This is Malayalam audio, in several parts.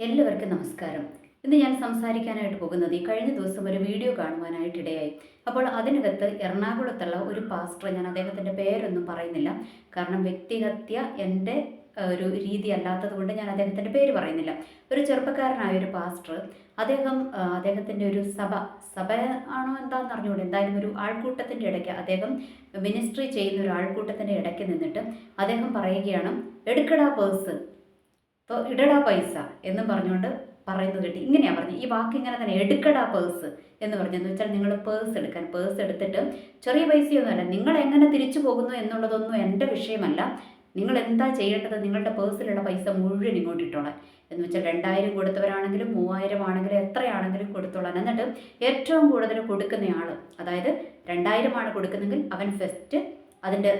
എല്ലാവർക്കും നമസ്കാരം. ഇന്ന് ഞാൻ സംസാരിക്കാനായിട്ട് പോകുന്നത് ഈ കഴിഞ്ഞ ദിവസം ഒരു വീഡിയോ കാണുവാനായിട്ട് ഇടയായി. അപ്പോൾ അതിനകത്ത് എറണാകുളത്തുള്ള ഒരു പാസ്റ്റർ ഞാൻ അദ്ദേഹത്തിന്റെ പേരൊന്നും പറയുന്നില്ല. കാരണം വ്യക്തിഹത്യ എന്റെ ഒരു രീതി അല്ലാത്തത് കൊണ്ട് ഞാൻ അദ്ദേഹത്തിന്റെ പേര് പറയുന്നില്ല. ഒരു ചെറുപ്പക്കാരനായ ഒരു പാസ്റ്റർ അദ്ദേഹം അദ്ദേഹത്തിന്റെ ഒരു സഭ സഭ ആണോ എന്താണെന്ന് അറിഞ്ഞുകൂടെ? എന്തായാലും ഒരു ആൾക്കൂട്ടത്തിന്റെ ഇടയ്ക്ക് അദ്ദേഹം മിനിസ്ട്രി ചെയ്യുന്ന ഒരു ആൾക്കൂട്ടത്തിന്റെ ഇടയ്ക്ക് നിന്നിട്ട് അദ്ദേഹം പറയുകയാണ് എടുക്കടാ പേഴ്സ് ഇപ്പോൾ ഇടടാ പൈസ എന്ന് പറഞ്ഞുകൊണ്ട് പറയുന്നത് കേട്ടി. ഇങ്ങനെയാണ് പറഞ്ഞത് ഈ വാക്ക് ഇങ്ങനെ തന്നെ എടുക്കടാ പേഴ്സ് എന്ന് പറഞ്ഞെന്ന് വെച്ചാൽ നിങ്ങൾ പേഴ്സ് എടുക്കാൻ പേഴ്സ് എടുത്തിട്ട് ചെറിയ പൈസയൊന്നുമല്ല നിങ്ങൾ എങ്ങനെ തിരിച്ചു പോകുന്നു എന്നുള്ളതൊന്നും എന്റെ വിഷയമല്ല. നിങ്ങൾ എന്താ ചെയ്യേണ്ടത്? നിങ്ങളുടെ പേഴ്സിലുള്ള പൈസ മുഴുവൻ ഇങ്ങോട്ട് ഇട്ടോളാൻ. എന്ന് വെച്ചാൽ രണ്ടായിരം കൊടുത്തവരാണെങ്കിലും മൂവായിരം ആണെങ്കിലും എത്രയാണെങ്കിലും കൊടുത്തോളാൻ. എന്നിട്ട് ഏറ്റവും കൂടുതൽ കൊടുക്കുന്നയാൾ അതായത് രണ്ടായിരമാണ് കൊടുക്കുന്നെങ്കിൽ അവൻ ഫസ്റ്റ് അതിന്റെ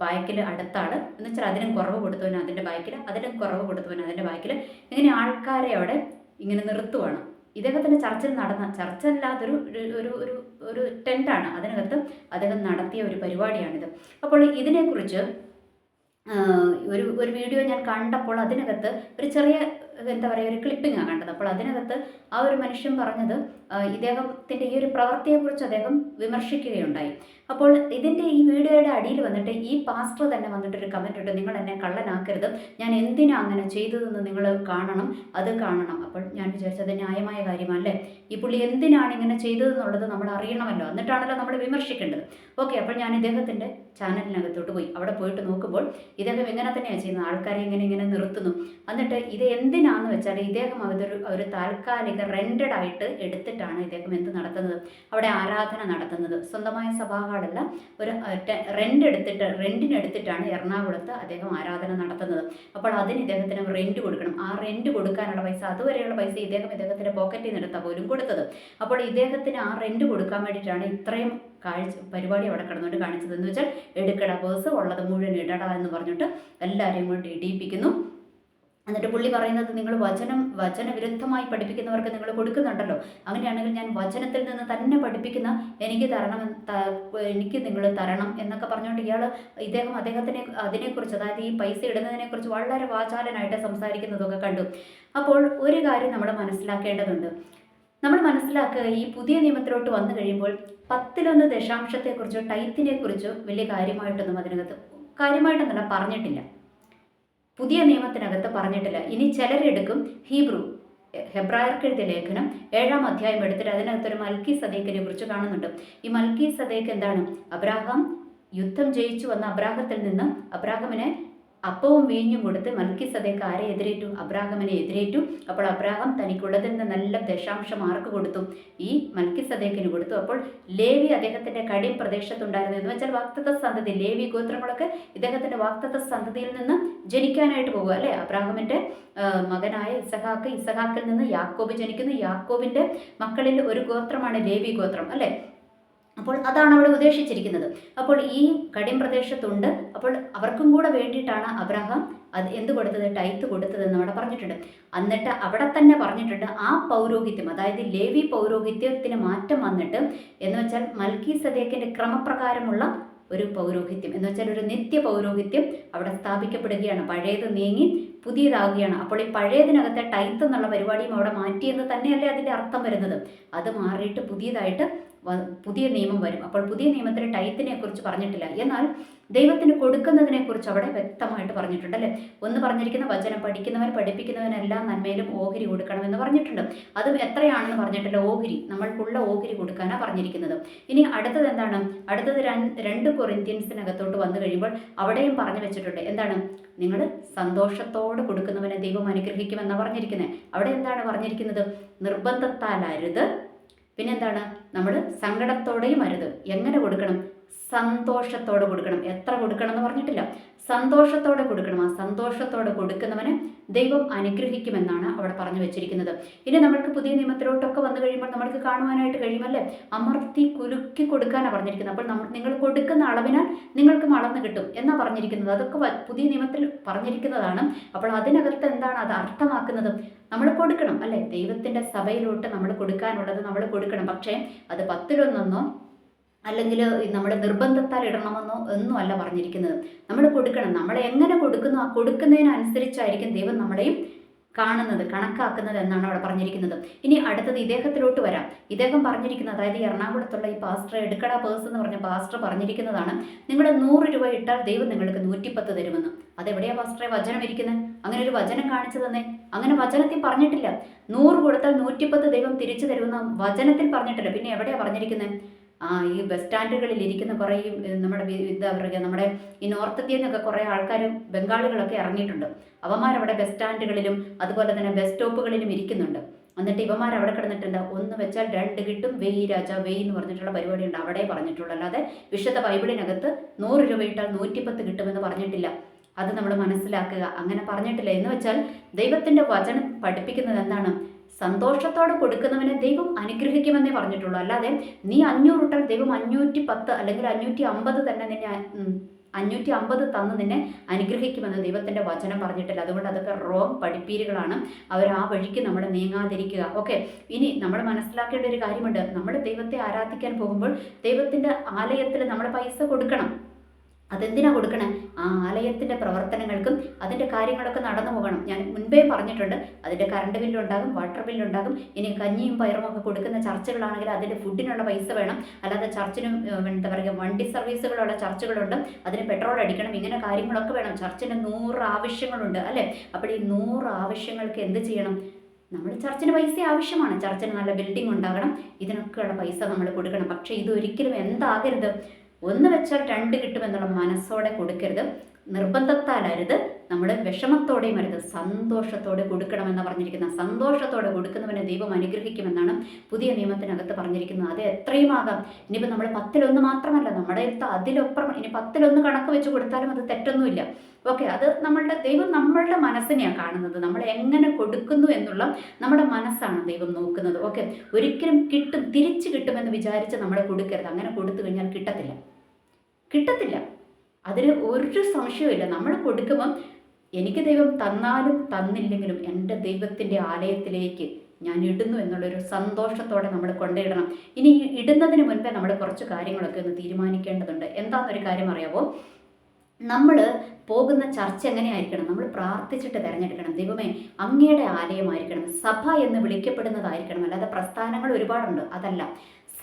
ബാക്കിൽ അടുത്ത ആൾ എന്ന് വെച്ചാൽ അതിനും കുറവ് കൊടുത്തവന് അതിന്റെ ബാക്കിൽ അതിനും കുറവ് കൊടുത്തവന് അതിന്റെ ബാക്കിൽ. ഇങ്ങനെ ആൾക്കാരെ അവിടെ ഇങ്ങനെ നിർത്തുവാണ്. ഇദ്ദേഹത്തിന്റെ ചർച്ചിൽ നടന്ന ചർച്ച അല്ലാതൊരു ഒരു- ഒരു ഒരു ടെന്റാണ്. അതിനകത്ത് അദ്ദേഹം നടത്തിയ ഒരു പരിപാടിയാണിത്. അപ്പോൾ ഇതിനെക്കുറിച്ച് ഒരു ഒരു വീഡിയോ ഞാൻ കണ്ടപ്പോൾ അതിനകത്ത് ഒരു ചെറിയ എന്താ പറയുക ഒരു ക്ലിപ്പിങ്ങാണ് കണ്ടത്. അപ്പോൾ അതിനകത്ത് ആ ഒരു മനുഷ്യൻ പറഞ്ഞത് ഇദ്ദേഹത്തിന്റെ ഈ ഒരു പ്രവൃത്തിയെക്കുറിച്ച് അദ്ദേഹം വിമർശിക്കുകയുണ്ടായി. അപ്പോൾ ഇതിന്റെ ഈ വീഡിയോയുടെ അടിയിൽ വന്നിട്ട് ഈ പാസ്റ്റർ തന്നെ വന്നിട്ട് ഒരു കമന്റ് ഇട്ട്. നിങ്ങൾ എന്നെ കള്ളനാക്കരുത്. ഞാൻ എന്തിനാ അങ്ങനെ ചെയ്തതെന്ന് നിങ്ങൾ കാണണം അത് കാണണം. അപ്പോൾ ഞാൻ വിചാരിച്ചത് ന്യായമായ കാര്യമല്ലേ? ഈ പുള്ളി എന്തിനാണ് ഇങ്ങനെ ചെയ്തതെന്നുള്ളത് നമ്മൾ അറിയണമല്ലോ. എന്നിട്ടാണല്ലോ നമ്മൾ വിമർശിക്കേണ്ടത്. ഓക്കെ അപ്പോൾ ഞാൻ ഇദ്ദേഹത്തിന്റെ ചാനലിനകത്തോട്ട് പോയി. അവിടെ പോയിട്ട് നോക്കുമ്പോൾ ഇദ്ദേഹം ഇങ്ങനെ തന്നെയാണ് ചെയ്യുന്നത്. ആൾക്കാരെ ഇങ്ങനെ ഇങ്ങനെ നിർത്തുന്നു. എന്നിട്ട് ഇത് എന്തിനാന്ന് വെച്ചാൽ ഇദ്ദേഹം അതൊരു ഒരു താൽക്കാലിക റെന്റഡ് ആയിട്ട് എടുത്തിട്ടാണ് ഇദ്ദേഹം എന്ത് നടത്തുന്നത്? അവിടെ ആരാധന നടത്തുന്നത്. സ്വന്തമായ സഭാഹാളല്ല ഒരു റെന്റ് എടുത്തിട്ട് റെന്റിന് എടുത്തിട്ടാണ് എറണാകുളത്ത് അദ്ദേഹം ആരാധന നടത്തുന്നത്. അപ്പോൾ അതിന് ഇദ്ദേഹത്തിന് റെന്റ് കൊടുക്കണം. ആ റെന്റ് കൊടുക്കാനുള്ള പൈസ അതുവരെയുള്ള പൈസ ഇദ്ദേഹം ഇദ്ദേഹത്തിന്റെ പോക്കറ്റിൽ നിന്ന് എടുത്താൽ പോലും കൊടുത്തത്. അപ്പോൾ ഇദ്ദേഹത്തിന് ആ റെന്റ് കൊടുക്കാൻ വേണ്ടിയിട്ടാണ് ഇത്രയും കാഴ്ച പരിപാടി അവിടെ കിടന്നുകൊണ്ട് കാണിച്ചത്. എന്ന് വെച്ചാൽ എടുക്കട പേഴ്സ് ഉള്ളത് മുഴുവൻ ഇടടാ എന്ന് പറഞ്ഞിട്ട് എല്ലാവരെയും കൊണ്ട് ഇടിയിപ്പിക്കുന്നു. എന്നിട്ട് പുള്ളി പറയുന്നത് നിങ്ങൾ വചനം വചനവിരുദ്ധമായി പഠിപ്പിക്കുന്നവർക്ക് നിങ്ങൾ കൊടുക്കുന്നുണ്ടല്ലോ. അങ്ങനെയാണെങ്കിൽ ഞാൻ വചനത്തിൽ നിന്ന് തന്നെ പഠിപ്പിക്കുന്ന എനിക്ക് തരണം എനിക്ക് നിങ്ങൾ തരണം എന്നൊക്കെ പറഞ്ഞുകൊണ്ട് ഇയാൾ ഇദ്ദേഹം അദ്ദേഹത്തിനെ അതിനെക്കുറിച്ച് അതായത് ഈ പൈസ ഇടുന്നതിനെക്കുറിച്ച് വളരെ വാചാലനായിട്ട് സംസാരിക്കുന്നതൊക്കെ കണ്ടു. അപ്പോൾ ഒരു കാര്യം നമ്മൾ മനസ്സിലാക്കേണ്ടതുണ്ട്. നമ്മൾ മനസ്സിലാക്കുക ഈ പുതിയ നിയമത്തിലോട്ട് വന്നു കഴിയുമ്പോൾ പത്തിലൊന്ന് ദശാംശത്തെക്കുറിച്ചോ ടൈത്തിനെക്കുറിച്ചോ വലിയ കാര്യമായിട്ടൊന്നും അതിനകത്ത് കാര്യമായിട്ടൊന്നല്ല പറഞ്ഞിട്ടില്ല. പുതിയ നിയമത്തിനകത്ത് പറഞ്ഞിട്ടില്ല. ഇനി ചിലരെടുക്കും ഹീബ്രു ഹെബ്രായർക്ക് എഴുതിയ ലേഖനം ഏഴാം അധ്യായം എടുത്തിട്ട് അതിനകത്തൊരു മൽക്കി സദേക്കിനെ കുറിച്ച് കാണുന്നുണ്ട്. ഈ മൽക്കി സദേക്ക് എന്താണ്? അബ്രാഹാം യുദ്ധം ജയിച്ചു വന്ന അബ്രാഹത്തിൽ നിന്ന് അബ്രാഹമിനെ അപ്പവും വീഞ്ഞും കൊടുത്ത് മൽക്കി സദേക്ക് ആരെ എതിരേറ്റു അബ്രാഹമിനെ എതിരേറ്റു. അപ്പോൾ അബ്രാഹം തനിക്കുള്ളതിൽ നിന്ന് നല്ല ദശാംശം ആർക്ക് കൊടുത്തു. ഈ മൽക്കി സദേക്കിന് കൊടുത്തു. അപ്പോൾ ലേവി അദ്ദേഹത്തിന്റെ കടിം പ്രദേശത്തുണ്ടായിരുന്നു. എന്ന് വെച്ചാൽ വാക്തത്വ സന്തതി ലേവി ഗോത്രങ്ങളൊക്കെ ഇദ്ദേഹത്തിന്റെ വാക്തത്വ സന്തതിയിൽ നിന്ന് ജനിക്കാനായിട്ട് പോകുക അല്ലേ? അബ്രാഹമിന്റെ മകനായ ഇസഹാക്ക് ഇസഹാക്കിൽ നിന്ന് യാക്കോബ് ജനിക്കുന്നു. യാക്കോബിന്റെ മക്കളിൽ ഒരു ഗോത്രമാണ് ലേവി ഗോത്രം അല്ലേ? അപ്പോൾ അതാണ് അവിടെ ഉദ്ദേശിച്ചിരിക്കുന്നത്. അപ്പോൾ ഈ കടിം പ്രദേശത്തുണ്ട്. അപ്പോൾ അവർക്കും കൂടെ വേണ്ടിയിട്ടാണ് അബ്രഹാം അത് എന്ത് കൊടുത്തത്? ടൈത്ത് കൊടുത്തതെന്ന് അവിടെ പറഞ്ഞിട്ടുണ്ട്. എന്നിട്ട് അവിടെ തന്നെ പറഞ്ഞിട്ടുണ്ട് ആ പൗരോഹിത്യം അതായത് ലേവി പൗരോഹിത്യത്തിന് മാറ്റം വന്നിട്ട് എന്ന് വെച്ചാൽ മൽക്കി സദേക്കിന്റെ ക്രമപ്രകാരമുള്ള ഒരു പൗരോഹിത്യം എന്ന് വെച്ചാൽ ഒരു നിത്യ പൗരോഹിത്യം അവിടെ സ്ഥാപിക്കപ്പെടുകയാണ്. പഴയത് നീങ്ങി പുതിയതാവുകയാണ് അപ്പോൾ ഈ പഴയതിനകത്തെ ടൈത്ത് എന്നുള്ള പരിപാടിയും അവിടെ മാറ്റിയെന്ന് തന്നെയല്ലേ അതിന്റെ അർത്ഥം വരുന്നത്. അത് മാറിയിട്ട് പുതിയതായിട്ട് പുതിയ നിയമം വരും. അപ്പോൾ പുതിയ നിയമത്തിൽ ടൈത്തിനെ കുറിച്ച് പറഞ്ഞിട്ടില്ല. എന്നാൽ ദൈവത്തിന് കൊടുക്കുന്നതിനെ കുറിച്ച് അവിടെ വ്യക്തമായിട്ട് പറഞ്ഞിട്ടുണ്ട് അല്ലേ? ഒന്ന് പറഞ്ഞിരിക്കുന്ന വചനം പഠിക്കുന്നവൻ പഠിപ്പിക്കുന്നവനെല്ലാം നന്മയിലും ഓഹരി കൊടുക്കണമെന്ന് പറഞ്ഞിട്ടുണ്ട്. അതും എത്രയാണെന്ന് പറഞ്ഞിട്ടില്ല. ഓഹരി നമ്മൾക്കുള്ള ഓഹരി കൊടുക്കാനാണ് പറഞ്ഞിരിക്കുന്നത്. ഇനി അടുത്തത് എന്താണ്? അടുത്തത് രണ്ട് കൊറിന്ത്യൻസിനകത്തോട്ട് വന്നു കഴിയുമ്പോൾ അവിടെയും പറഞ്ഞു വെച്ചിട്ടുണ്ട്. എന്താണ്? നിങ്ങൾ സന്തോഷത്തോട് കൊടുക്കുന്നവനെ ദൈവം അനുഗ്രഹിക്കുമെന്നാണ് പറഞ്ഞിരിക്കുന്നത് അവിടെ എന്താണ് പറഞ്ഞിരിക്കുന്നത്? നിർബന്ധത്താലരുത്. പിന്നെന്താണ്? നമ്മൾ സങ്കടത്തോടെയും അരുത്. എങ്ങനെ കൊടുക്കണം? സന്തോഷത്തോടെ കൊടുക്കണം. എത്ര കൊടുക്കണം എന്ന് പറഞ്ഞിട്ടില്ല. സന്തോഷത്തോടെ കൊടുക്കണം. ആ സന്തോഷത്തോടെ കൊടുക്കുന്നവന് ദൈവം അനുഗ്രഹിക്കുമെന്നാണ് അവിടെ പറഞ്ഞു വെച്ചിരിക്കുന്നത്. ഇനി നമ്മൾക്ക് പുതിയ നിയമത്തിലോട്ടൊക്കെ വന്നു കഴിയുമ്പോൾ നമ്മൾക്ക് കാണുവാനായിട്ട് കഴിയുമല്ലേ? അമർത്തി കുലുക്കി കൊടുക്കാനാണ് പറഞ്ഞിരിക്കുന്നത്. അപ്പോൾ നമ്മൾ നിങ്ങൾ കൊടുക്കുന്ന അളവിനാൽ നിങ്ങൾക്ക് അളന്ന് കിട്ടും എന്നാ പറഞ്ഞിരിക്കുന്നത്. അതൊക്കെ പുതിയ നിയമത്തിൽ പറഞ്ഞിരിക്കുന്നതാണ്. അപ്പോൾ അതിനകത്ത് എന്താണ് അത് അർത്ഥമാക്കുന്നത്? നമ്മൾ കൊടുക്കണം അല്ലേ? ദൈവത്തിന്റെ സഭയിലോട്ട് നമ്മൾ കൊടുക്കാനുള്ളത് നമ്മൾ കൊടുക്കണം. പക്ഷേ അത് പത്തിലൊന്നൊന്നോ അല്ലെങ്കിൽ നമ്മൾ നിർബന്ധത്താൽ ഇടണമെന്നോ ഒന്നും അല്ല പറഞ്ഞിരിക്കുന്നത്. നമ്മൾ കൊടുക്കണം. നമ്മൾ എങ്ങനെ കൊടുക്കുന്നു ആ കൊടുക്കുന്നതിനനുസരിച്ചായിരിക്കും ദൈവം നമ്മളെയും കാണുന്നത് കണക്കാക്കുന്നത് എന്നാണ് അവിടെ പറഞ്ഞിരിക്കുന്നത്. ഇനി അടുത്തത് ഇദ്ദേഹത്തിലോട്ട് വരാം. ഇദ്ദേഹം പറഞ്ഞിരിക്കുന്നത് അതായത് എറണാകുളത്തുള്ള ഈ പാസ്റ്റർ എടുക്കട പേഴ്സ് എന്ന് പറഞ്ഞ പാസ്റ്റർ പറഞ്ഞിരിക്കുന്നതാണ്. നിങ്ങൾ നൂറ് രൂപ ഇട്ടാൽ ദൈവം നിങ്ങൾക്ക് നൂറ്റിപ്പത്ത് തരുമെന്ന്. അതെവിടെയാ പാസ്റ്ററെ വചനം ഇരിക്കുന്നത് അങ്ങനെ ഒരു വചനം കാണിച്ചു തന്നെ. അങ്ങനെ വചനത്തിൽ പറഞ്ഞിട്ടില്ല. നൂറ് കൊടുത്താൽ നൂറ്റിപ്പത്ത് ദൈവം തിരിച്ചു തരുമെന്ന് വചനത്തിൽ പറഞ്ഞിട്ടില്ല. പിന്നെ എവിടെയാ പറഞ്ഞിരിക്കുന്നത് ഈ ബസ് സ്റ്റാൻഡുകളിൽ ഇരിക്കുന്ന കുറേ നമ്മുടെ എന്താ പറയുക നമ്മുടെ ഈ നോർത്ത് ഇന്ത്യയിൽ നിന്നൊക്കെ കുറേ ആൾക്കാർ ബംഗാളികളൊക്കെ ഇറങ്ങിയിട്ടുണ്ട്. അവന്മാരവിടെ ബസ് സ്റ്റാൻഡുകളിലും അതുപോലെ തന്നെ ബസ് സ്റ്റോപ്പുകളിലും ഇരിക്കുന്നുണ്ട്. എന്നിട്ട് ഇവന്മാർ അവിടെ കിടന്നിട്ടുണ്ട് ഒന്ന് വെച്ചാൽ രണ്ട് കിട്ടും വെയ് രാജ വെയ് എന്ന് പറഞ്ഞിട്ടുള്ള പരിപാടി ഉണ്ട്. അവിടെ പറഞ്ഞിട്ടുള്ളൂ. അല്ലാതെ വിശുദ്ധ ബൈബിളിനകത്ത് നൂറ് രൂപ ഇട്ടാൽ നൂറ്റിപ്പത്ത് കിട്ടുമെന്ന് പറഞ്ഞിട്ടില്ല. അത് നമ്മൾ മനസ്സിലാക്കുക. അങ്ങനെ പറഞ്ഞിട്ടില്ല. എന്ന് വെച്ചാൽ ദൈവത്തിന്റെ വചനം പഠിപ്പിക്കുന്നത് എന്താണ്? സന്തോഷത്തോടെ കൊടുക്കുന്നവനെ ദൈവം അനുഗ്രഹിക്കുമെന്നേ പറഞ്ഞിട്ടുള്ളൂ. അല്ലാതെ നീ അഞ്ഞൂറ് ഇട്ടാൽ ദൈവം അഞ്ഞൂറ്റി പത്ത് അല്ലെങ്കിൽ അഞ്ഞൂറ്റി അമ്പത് തന്നെ നിന്നെ അഞ്ഞൂറ്റി അമ്പത് തന്ന് നിന്നെ അനുഗ്രഹിക്കുമെന്ന് ദൈവത്തിന്റെ വചനം പറഞ്ഞിട്ടില്ല. അതുകൊണ്ട് അതൊക്കെ റോങ് പഠിപ്പീരുകളാണ്. അവർ ആ വഴിക്ക് നമ്മൾ നീങ്ങാതിരിക്കുക. ഓക്കെ ഇനി നമ്മൾ മനസ്സിലാക്കേണ്ട ഒരു കാര്യമുണ്ട്. നമ്മൾ ദൈവത്തെ ആരാധിക്കാൻ പോകുമ്പോൾ ദൈവത്തിന്റെ ആലയത്തിൽ നമ്മൾ പൈസ കൊടുക്കണം. അതെന്തിനാ കൊടുക്കണേ? ആ ആലയത്തിന്റെ പ്രവർത്തനങ്ങൾക്കും അതിന്റെ കാര്യങ്ങളൊക്കെ നടന്നു പോകണം. ഞാൻ മുൻപേ പറഞ്ഞിട്ടുണ്ട് അതിന്റെ കറണ്ട് ബില്ലുണ്ടാകും വാട്ടർ ബില്ലുണ്ടാകും. ഇനി കഞ്ഞിയും പയറും ഒക്കെ കൊടുക്കുന്ന ചർച്ചകളാണെങ്കിൽ അതിന്റെ ഫുഡിനുള്ള പൈസ വേണം. അല്ലാതെ ചർച്ചിനും എന്താ പറയുക വണ്ടി സർവീസുകളുള്ള ചർച്ചകളുണ്ട്. അതിന് പെട്രോൾ അടിക്കണം ഇങ്ങനെ കാര്യങ്ങളൊക്കെ വേണം. ചർച്ചിന് നൂറ് ആവശ്യങ്ങളുണ്ട് അല്ലേ? അപ്പോൾ ഈ നൂറ് ആവശ്യങ്ങൾക്ക് എന്ത് ചെയ്യണം? നമ്മൾ ചർച്ചിന് പൈസ ആവശ്യമാണ്. ചർച്ചിന് നല്ല ബിൽഡിംഗ് ഉണ്ടാകണം. ഇതിനൊക്കെയുള്ള പൈസ നമ്മൾ കൊടുക്കണം. പക്ഷേ ഇതൊരിക്കലും എന്താകരുത്? ഒന്ന് വെച്ചാൽ രണ്ട് കിട്ടുമെന്നുള്ള മനസ്സോടെ കൊടുക്കരുത്. നിർബന്ധത്താലരുത്. നമ്മൾ വിഷമത്തോടെയും അരുത്. സന്തോഷത്തോടെ കൊടുക്കണമെന്ന് പറഞ്ഞിരിക്കുന്ന സന്തോഷത്തോടെ കൊടുക്കുന്നവനെ ദൈവം അനുഗ്രഹിക്കുമെന്നാണ് പുതിയ നിയമത്തിനകത്ത് പറഞ്ഞിരിക്കുന്നത്. അത് എത്രയും ആകാം ഇനിയിപ്പോൾ നമ്മൾ പത്തിലൊന്ന് മാത്രമല്ല നമ്മുടെ അടുത്ത് അതിലൊപ്പം ഇനി പത്തിലൊന്ന് കണക്ക് വെച്ച് കൊടുത്താലും അത് തെറ്റൊന്നുമില്ല. ഓക്കെ അത് നമ്മളുടെ ദൈവം നമ്മളുടെ മനസ്സിനെയാണ് കാണുന്നത്. നമ്മൾ എങ്ങനെ കൊടുക്കുന്നു എന്നുള്ള നമ്മുടെ മനസ്സാണ് ദൈവം നോക്കുന്നത്. ഓക്കെ ഒരിക്കലും കിട്ടും തിരിച്ചു കിട്ടുമെന്ന് വിചാരിച്ച് നമ്മൾ കൊടുക്കരുത്. അങ്ങനെ കൊടുത്തു കഴിഞ്ഞാൽ കിട്ടത്തില്ല. കിട്ടത്തില്ല. അതിന് ഒരു സംശയമില്ല നമ്മൾ കൊടുക്കുമ്പം എനിക്ക് ദൈവം തന്നാലും തന്നില്ലെങ്കിലും എന്റെ ദൈവത്തിന്റെ ആലയത്തിലേക്ക് ഞാൻ ഇടുന്നു എന്നുള്ളൊരു സന്തോഷത്തോടെ നമ്മൾ കൊണ്ടിടണം ഇനി ഇടുന്നതിന് മുൻപേ നമ്മൾ കുറച്ച് കാര്യങ്ങളൊക്കെ ഒന്ന് തീരുമാനിക്കേണ്ടതുണ്ട്. എന്താണെന്നൊരു കാര്യം അറിയാവോ? നമ്മൾ പോകുന്ന ചർച്ച എങ്ങനെയായിരിക്കണം? നമ്മൾ പ്രാർത്ഥിച്ചിട്ട് തിരഞ്ഞെടുക്കണം. ദൈവമേ അങ്ങയുടെ ആലയമായിരിക്കണം. സഭ എന്ന് വിളിക്കപ്പെടുന്നതായിരിക്കണം. അല്ലാതെ പ്രസ്ഥാനങ്ങൾ ഒരുപാടുണ്ട്. അതല്ല.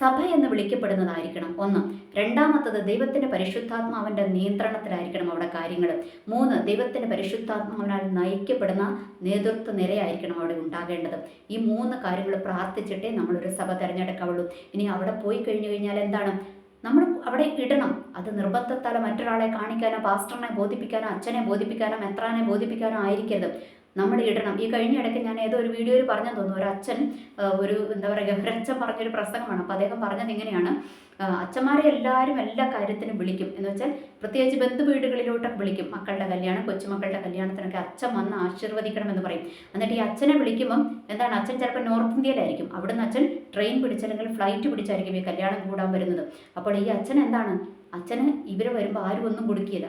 സഭ എന്ന് വിളിക്കപ്പെടുന്നതായിരിക്കണം. ഒന്ന്. രണ്ടാമത്തത് ദൈവത്തിന്റെ പരിശുദ്ധാത്മാവിന്റെ നിയന്ത്രണത്തിലായിരിക്കണം അവിടെ കാര്യങ്ങൾ മൂന്ന്. ദൈവത്തിന്റെ പരിശുദ്ധാത്മാവിനാൽ നയിക്കപ്പെടുന്ന നേതൃത്വ നിരയായിരിക്കണം അവിടെ ഉണ്ടാകേണ്ടത്. ഈ മൂന്ന് കാര്യങ്ങൾ പ്രാർത്ഥിച്ചിട്ടേ നമ്മളൊരു സഭ തിരഞ്ഞെടുക്കാവുള്ളൂ. ഇനി അവിടെ പോയി കഴിഞ്ഞു കഴിഞ്ഞാൽ എന്താണ്? നമ്മൾ അവിടെ ഇടണം. അത് നിർബന്ധത്താൽ മറ്റൊരാളെ കാണിക്കാനോ പാസ്റ്ററിനെ ബോധിപ്പിക്കാനോ അച്ഛനെ ബോധിപ്പിക്കാനോ മെത്രാനെ ബോധിപ്പിക്കാനോ ആയിരിക്കരുത്. നമ്മൾ ഇടണം. ഈ കഴിഞ്ഞ ഇടയ്ക്ക് ഞാൻ ഏതോ ഒരു വീഡിയോയിൽ പറഞ്ഞു തോന്നുന്നു. ഒരു അച്ഛൻ ഒരു എന്താ പറയുക ഒരു പറഞ്ഞൊരു പ്രസംഗമാണ്. അപ്പോൾ അദ്ദേഹം പറഞ്ഞത് ഇങ്ങനെയാണ്. അച്ഛന്മാരെ എല്ലാവരും എല്ലാ കാര്യത്തിനും വിളിക്കും. എന്ന് വെച്ചാൽ പ്രത്യേകിച്ച് ബന്ധു വീടുകളിലോട്ടൊക്കെ വിളിക്കും. മക്കളുടെ കല്യാണം കൊച്ചുമക്കളുടെ കല്യാണത്തിനൊക്കെ അച്ഛൻ വന്ന് ആശീർവദിക്കണം എന്ന് പറയും. എന്നിട്ട് ഈ അച്ഛനെ വിളിക്കുമ്പം എന്താണ് അച്ഛൻ ചിലപ്പോൾ നോർത്ത് ഇന്ത്യയിലായിരിക്കും. അവിടുന്ന് അച്ഛൻ ട്രെയിൻ പിടിച്ചല്ലെങ്കിൽ ഫ്ലൈറ്റ് പിടിച്ചായിരിക്കും ഈ കല്യാണം കൂടാൻ വരുന്നത്. അപ്പോൾ ഈ അച്ഛൻ എന്താണ് അച്ഛന് ഇവർ വരുമ്പോൾ ആരും ഒന്നും കൊടുക്കില്ല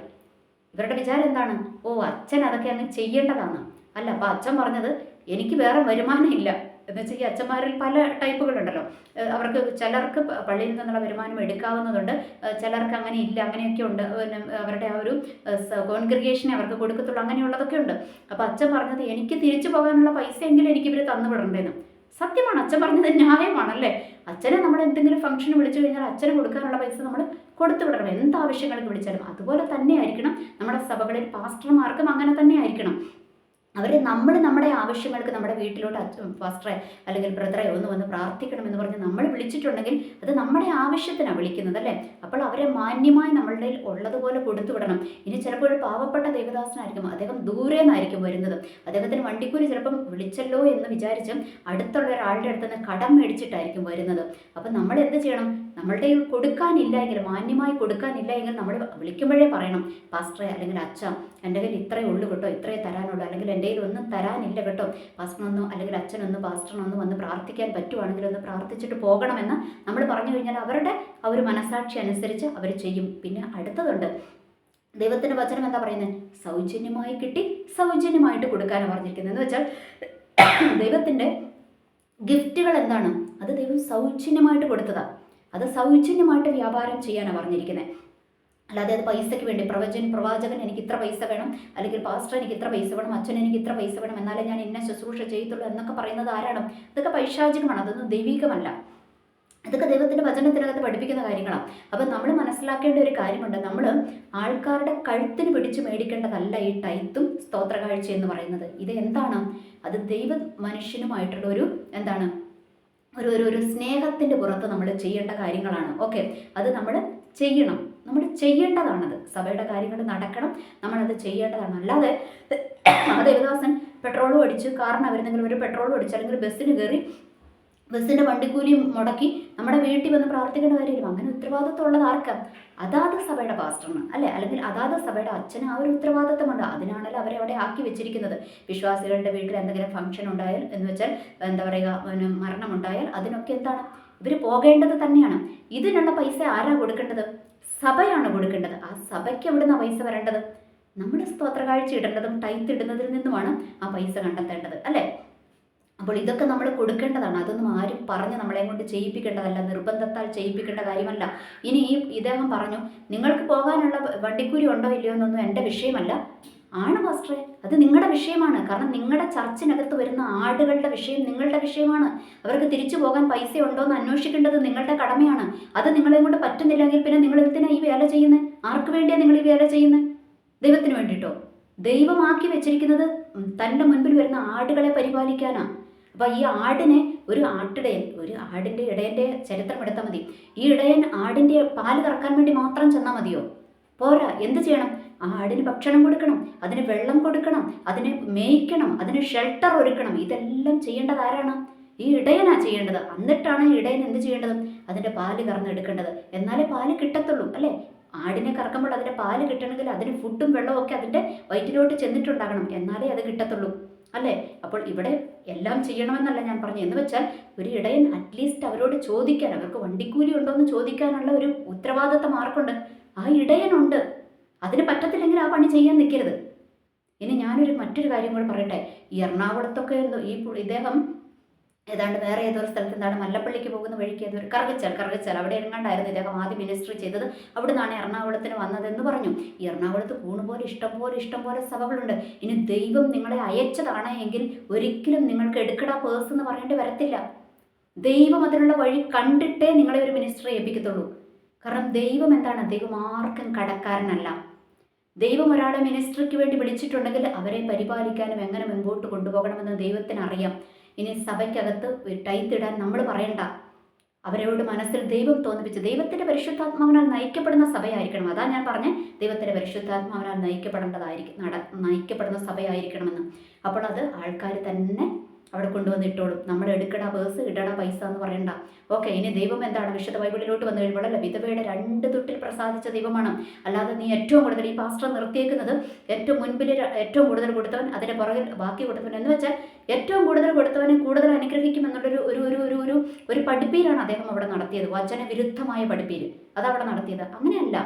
ഇവരുടെ വിചാരം എന്താണ് ഓ അച്ഛൻ അതൊക്കെ അങ്ങ് ചെയ്യേണ്ടതാണ്. അല്ല അപ്പൊ അച്ഛൻ പറഞ്ഞത് എനിക്ക് വേറെ വരുമാനം ഇല്ല. എന്ന് വെച്ചാൽ ഈ അച്ഛന്മാരിൽ പല ടൈപ്പുകളുണ്ടല്ലോ അവർക്ക് ചിലർക്ക് പള്ളിയിൽ നിന്നുള്ള വരുമാനം എടുക്കാവുന്നതുണ്ട്. ചിലർക്ക് അങ്ങനെ ഇല്ല അങ്ങനെയൊക്കെ ഉണ്ട്. പിന്നെ അവരുടെ ആ ഒരു കോൺഗ്രിഗേഷനെ അവർക്ക് കൊടുക്കത്തുള്ളൂ അങ്ങനെയുള്ളതൊക്കെ ഉണ്ട്. അപ്പോൾ അച്ഛൻ പറഞ്ഞത് എനിക്ക് തിരിച്ചു പോകാനുള്ള പൈസ എങ്കിലും എനിക്ക് ഇവർ തന്നു വിടണ്ടേന്ന്. സത്യമാണ് അച്ഛൻ പറഞ്ഞത് ന്യായമാണല്ലേ അച്ഛനെ നമ്മൾ എന്തെങ്കിലും ഫംഗ്ഷന് വിളിച്ചു കഴിഞ്ഞാൽ അച്ഛന് കൊടുക്കാനുള്ള പൈസ നമ്മൾ കൊടുത്തു വിടണം. എന്താവശ്യങ്ങൾക്ക് വിളിച്ചാലും. അതുപോലെ തന്നെ ആയിരിക്കണം. നമ്മുടെ സഭകളിൽ പാസ്റ്റർമാർക്കും അങ്ങനെ തന്നെ ആയിരിക്കണം. അവർ നമ്മൾ നമ്മുടെ ആവശ്യങ്ങൾക്ക് നമ്മുടെ വീട്ടിലോട്ട് അച്ഛൻ പാസ്റ്ററെ അല്ലെങ്കിൽ ബ്രദറെ ഒന്ന് വന്ന് പ്രാർത്ഥിക്കണം എന്ന് പറഞ്ഞ് നമ്മൾ വിളിച്ചിട്ടുണ്ടെങ്കിൽ അത് നമ്മുടെ ആവശ്യത്തിനാണ് വിളിക്കുന്നത് അല്ലേ? അപ്പോൾ അവരെ മാന്യമായി നമ്മളുടെ ഉള്ളതുപോലെ കൊടുത്തു വിടണം ഇനി ചിലപ്പോൾ ഒരു പാവപ്പെട്ട ദേവദാസനായിരിക്കും അദ്ദേഹം ദൂരെ നിന്നായിരിക്കും വരുന്നത്. അദ്ദേഹത്തിന് വണ്ടിക്കൂലി ചിലപ്പം വിളിച്ചല്ലോ എന്ന് വിചാരിച്ച് അടുത്തുള്ള ഒരാളുടെ അടുത്ത് നിന്ന് കടം മേടിച്ചിട്ടായിരിക്കും വരുന്നത്. അപ്പം നമ്മൾ എന്ത് ചെയ്യണം? നമ്മളുടെ കൊടുക്കാനില്ല എങ്കിൽ മാന്യമായി കൊടുക്കാനില്ല എങ്കിൽ നമ്മൾ വിളിക്കുമ്പോഴേ പറയണം പാസ്റ്ററെ അല്ലെങ്കിൽ അച്ഛ എന്റെ കയ്യിൽ ഇത്രയേ ഉള്ളൂ കേട്ടോ ഇത്രയേ തരാനുള്ളൂ. അല്ലെങ്കിൽ എന്റെ കയ്യിൽ ഒന്നും തരാനില്ല കേട്ടോ. പാസ്റ്ററിനൊന്നോ അല്ലെങ്കിൽ അച്ഛനൊന്ന് പാസ്റ്ററിനൊന്ന് വന്ന് പ്രാർത്ഥിക്കാൻ പറ്റുവാണെങ്കിൽ ഒന്ന് പ്രാർത്ഥിച്ചിട്ട് പോകണമെന്ന് നമ്മൾ പറഞ്ഞു കഴിഞ്ഞാൽ അവരുടെ ആ ഒരു മനസാക്ഷി അനുസരിച്ച് അവർ ചെയ്യും. പിന്നെ അടുത്തതുണ്ട്. ദൈവത്തിന്റെ വചനം എന്താ പറയുന്നത്? സൗജന്യമായി കിട്ടി സൗജന്യമായിട്ട് കൊടുക്കാനാണ് പറഞ്ഞിരിക്കുന്നത് എന്ന് വെച്ചാൽ ദൈവത്തിന്റെ ഗിഫ്റ്റുകൾ എന്താണ്? അത് ദൈവം സൗജന്യമായിട്ട് കൊടുത്തതാണ് അത് സൗജന്യമായിട്ട് വ്യാപാരം ചെയ്യാനാണ് പറഞ്ഞിരിക്കുന്നത് അല്ലാതെ അത് പൈസയ്ക്ക് വേണ്ടി പ്രവചൻ പ്രവാചകൻ എനിക്ക് ഇത്ര പൈസ വേണം അല്ലെങ്കിൽ പാസ്റ്റർ എനിക്ക് ഇത്ര പൈസ വേണം അച്ഛൻ എനിക്ക് ഇത്ര പൈസ വേണം എന്നാലേ ഞാൻ ഇന്ന ശുശ്രൂഷ ചെയ്യത്തുള്ളൂ എന്നൊക്കെ പറയുന്നത് ആരാണ്? ഇതൊക്കെ പൈശാചികമാണ് അതൊന്നും ദൈവികമല്ല. ഇതൊക്കെ ദൈവത്തിന്റെ വചനത്തിനകത്ത് പഠിപ്പിക്കുന്ന കാര്യങ്ങളാണ്. അപ്പം നമ്മൾ മനസ്സിലാക്കേണ്ട ഒരു കാര്യമുണ്ട്. നമ്മൾ ആൾക്കാരുടെ കഴുത്തിന് പിടിച്ച് മേടിക്കേണ്ടതല്ല ഈ ടൈത്തും സ്തോത്രകാഴ്ച എന്ന് പറയുന്നത്. ഇത് എന്താണ്? അത് ദൈവ മനുഷ്യനുമായിട്ടുള്ള ഒരു എന്താണ്? ഒരു ഒരു സ്നേഹത്തിന്റെ പുറത്ത് നമ്മൾ ചെയ്യേണ്ട കാര്യങ്ങളാണ്. ഓക്കെ. അത് നമ്മൾ ചെയ്യണം. നമ്മൾ ചെയ്യേണ്ടതാണത്. സഭയുടെ കാര്യങ്ങൾ നടക്കണം. നമ്മളത് ചെയ്യേണ്ടതാണ്. അല്ലാതെ ആ ദേവദാസൻ പെട്രോളും അടിച്ച് കാറിന് വരുന്നെങ്കിലും ഒരു പെട്രോളും അടിച്ച് അല്ലെങ്കിൽ ബസ്സിന് കയറി ബസ്സിന്റെ വണ്ടിക്കൂലിയും മുടക്കി നമ്മുടെ വീട്ടിൽ വന്ന് പ്രാർത്ഥിക്കേണ്ട കാര്യമില്ല. അങ്ങനെ ഉത്തരവാദിത്തമുള്ളത് ആർക്കാം? അതാത് സഭയുടെ പാസ്റ്ററിന് അല്ലെ? അല്ലെങ്കിൽ അതാത് സഭയുടെ അച്ഛന് ആ ഒരു ഉത്തരവാദിത്വമുണ്ട്. അതിനാണല്ലോ അവരെ അവിടെ ആക്കി വെച്ചിരിക്കുന്നത്. വിശ്വാസികളുടെ വീട്ടിൽ എന്തെങ്കിലും ഫംഗ്ഷൻ ഉണ്ടായാൽ എന്ന് വെച്ചാൽ എന്താ പറയുക മരണമുണ്ടായാൽ അതിനൊക്കെ എന്താണ്? ഇവർ പോകേണ്ടത് തന്നെയാണ്. ഇതിനുള്ള പൈസ ആരാ കൊടുക്കേണ്ടത്? സഭയാണ് കൊടുക്കേണ്ടത്. ആ സഭയ്ക്ക് എവിടുന്ന പൈസ വരേണ്ടത്? നമ്മുടെ സ്തോത്രകാഴ്ച ഇടേണ്ടതും ടൈത്ത് ഇടുന്നതിൽ നിന്നുമാണ് ആ പൈസ കണ്ടെത്തേണ്ടത് അല്ലേ? അപ്പോൾ ഇതൊക്കെ നമ്മൾ കൊടുക്കേണ്ടതാണ്. അതൊന്നും ആരും പറഞ്ഞ് നമ്മളെ കൊണ്ട് ചെയ്യിപ്പിക്കേണ്ടതല്ല നിർബന്ധത്താൽ ചെയ്യിപ്പിക്കേണ്ട കാര്യമല്ല. ഇനി ഈ ഇദ്ദേഹം പറഞ്ഞു നിങ്ങൾക്ക് പോകാനുള്ള വണ്ടിക്കൂലി ഉണ്ടോ ഇല്ലയോ എന്നൊന്നും എന്റെ വിഷയമല്ല. ആണ് മാസ്റ്ററെ അത് നിങ്ങളുടെ വിഷയമാണ്. കാരണം നിങ്ങളുടെ ചർച്ചിനകത്ത് വരുന്ന ആടുകളുടെ വിഷയം നിങ്ങളുടെ വിഷയമാണ്. അവർക്ക് തിരിച്ചു പോകാൻ പൈസ ഉണ്ടോ എന്ന് അന്വേഷിക്കേണ്ടത് നിങ്ങളുടെ കടമയാണ്. അത് നിങ്ങളെ കൊണ്ട് പറ്റുന്നില്ലെങ്കിൽ പിന്നെ നിങ്ങൾ എന്തിനാ ഈ വേല ചെയ്യുന്നത് ആർക്ക് വേണ്ടിയാണ് നിങ്ങൾ ഈ വേല ചെയ്യുന്നത് ദൈവത്തിന് വേണ്ടിയിട്ടോ ദൈവമാക്കി വെച്ചിരിക്കുന്നത് തന്റെ മുൻപിൽ വരുന്ന ആടുകളെ പരിപാലിക്കാനാണ് അപ്പോൾ ഈ ആടിനെ ഒരു ആട്ടിടയൻ ഒരു ആടിന്റെ ഇടയന്റെ ചരിത്രം എടുത്താൽ മതി. ഈ ഇടയൻ ആടിന്റെ പാൽ കറക്കാൻ വേണ്ടി മാത്രം ചെന്നാൽ മതിയോ? പോരാ. എന്ത് ചെയ്യണം? ആ ആടിന് ഭക്ഷണം കൊടുക്കണം അതിന് വെള്ളം കൊടുക്കണം അതിനെ മേയ്ക്കണം അതിന് ഷെൽട്ടർ ഒരുക്കണം. ഇതെല്ലാം ചെയ്യേണ്ടത് ആരാണ്? ഈ ഇടയനാ ചെയ്യേണ്ടത്. എന്നിട്ടാണ് ഈ ഇടയൻ എന്ത് ചെയ്യേണ്ടത്? അതിന്റെ പാൽ കറന്നെടുക്കേണ്ടത് എന്നാലേ പാൽ കിട്ടത്തുള്ളൂ അല്ലേ? ആടിനെ കറക്കുമ്പോൾ അതിന്റെ പാൽ കിട്ടണമെങ്കിൽ അതിന് ഫുഡും വെള്ളവും ഒക്കെ അതിന്റെ വയറ്റിലോട്ട് ചെന്നിട്ടുണ്ടാകണം. എന്നാലേ അത് കിട്ടത്തുള്ളൂ അല്ലേ? അപ്പോൾ ഇവിടെ എല്ലാം ചെയ്യണമെന്നല്ല ഞാൻ പറഞ്ഞു എന്ന് വെച്ചാൽ ഒരു ഇടയൻ അറ്റ്ലീസ്റ്റ് അവരോട് ചോദിക്കാൻ അവർക്ക് വണ്ടിക്കൂലി ഉണ്ടോ എന്ന് ചോദിക്കാനുള്ള ഒരു ഉത്തരവാദിത്തം ആർക്കുണ്ട്? ആ ഇടയനുണ്ട്. അതിന് ആ പണി ചെയ്യാൻ നിൽക്കരുത്. ഇനി ഞാനൊരു മറ്റൊരു കാര്യം കൂടെ പറയട്ടെ. ഈ എറണാകുളത്തൊക്കെ ഈ ഇദ്ദേഹം ഏതാണ്ട് വേറെ ഏതൊരു സ്ഥലത്ത് എന്താണ് മല്ലപ്പള്ളിക്ക് പോകുന്ന വഴിക്ക് ഏതൊരു കറകച്ചാൽ കറകച്ചാൽ അവിടെ എങ്ങാണ്ടായിരുന്നു ഇദ്ദേഹം ആദ്യം മിനിസ്റ്റർ ചെയ്തത്. അവിടെ നിന്നാണ് എറണാകുളത്തിന് വന്നതെന്ന് പറഞ്ഞു. ഈ എറണാകുളത്ത് കൂണുപോലെ ഇഷ്ടംപോലെ ഇഷ്ടംപോലെ സഭകളുണ്ട്. ഇനി ദൈവം നിങ്ങളെ അയച്ചതാണ് എങ്കിൽ ഒരിക്കലും നിങ്ങൾക്ക് എടുക്കടാ പേഴ്സ് എന്ന് പറയേണ്ടി വരത്തില്ല. ദൈവം അതിനുള്ള വഴി കണ്ടിട്ടേ നിങ്ങളെ ഒരു മിനിസ്ട്രി ഏൽപ്പിക്കത്തുള്ളൂ. കാരണം ദൈവം എന്താണ്? ദൈവം ആർക്കും കടക്കാരനല്ല. ദൈവം ഒരാളെ മിനിസ്ട്രിക്ക് വേണ്ടി വിളിച്ചിട്ടുണ്ടെങ്കിൽ അവരെ പരിപാലിക്കാനും എങ്ങനെ മുമ്പോട്ട് കൊണ്ടുപോകണമെന്ന് ദൈവത്തിന് അറിയാം ഇനി സഭയ്ക്കകത്ത് ടൈത്തിടാൻ നമ്മൾ പറയണ്ട. അവരോട് മനസ്സിൽ ദൈവം തോന്നിപ്പിച്ച് ദൈവത്തിന്റെ പരിശുദ്ധാത്മാവിനാൽ നയിക്കപ്പെടുന്ന സഭയായിരിക്കണം. അതാ ഞാൻ പറഞ്ഞ ദൈവത്തിന്റെ പരിശുദ്ധാത്മാവിനാൽ നയിക്കപ്പെടേണ്ടതായിരിക്കും നട നയിക്കപ്പെടുന്ന സഭയായിരിക്കണമെന്ന്. അപ്പോൾ അത് ആൾക്കാർ തന്നെ അവിടെ കൊണ്ടുവന്ന് ഇട്ടോളും. നമ്മൾ എടുക്കണ പേഴ്സ് ഇടട പൈസ എന്ന് പറയണ്ട. ഓക്കെ ഇനി ദൈവം എന്താണ് വിശുദ്ധ ബൈബിളിലോട്ട് വന്നു കഴിയുമ്പോഴല്ല? വിധവയുടെ രണ്ട് തൊട്ടിൽ പ്രസാദിച്ച ദൈവമാണ്. അല്ലാതെ നീ ഏറ്റവും കൂടുതൽ ഈ പാസ്റ്റർ നിർത്തിയേക്കുന്നത് ഏറ്റവും മുൻപിൽ ഏറ്റവും കൂടുതൽ കൊടുത്തവൻ അതിന് പുറകിൽ ബാക്കി കൊടുത്തവൻ എന്ന് വെച്ചാൽ ഏറ്റവും കൂടുതൽ കൊടുത്തവനെ കൂടുതൽ അനുഗ്രഹിക്കും എന്നുള്ളൊരു ഒരു ഒരു ഒരു ഒരു ഒരു പഠിപ്പീരാണ് അദ്ദേഹം അവിടെ നടത്തിയത്. വചന വിരുദ്ധമായ പഠിപ്പീര്. അതവിടെ നടത്തിയത്. അങ്ങനെയല്ല.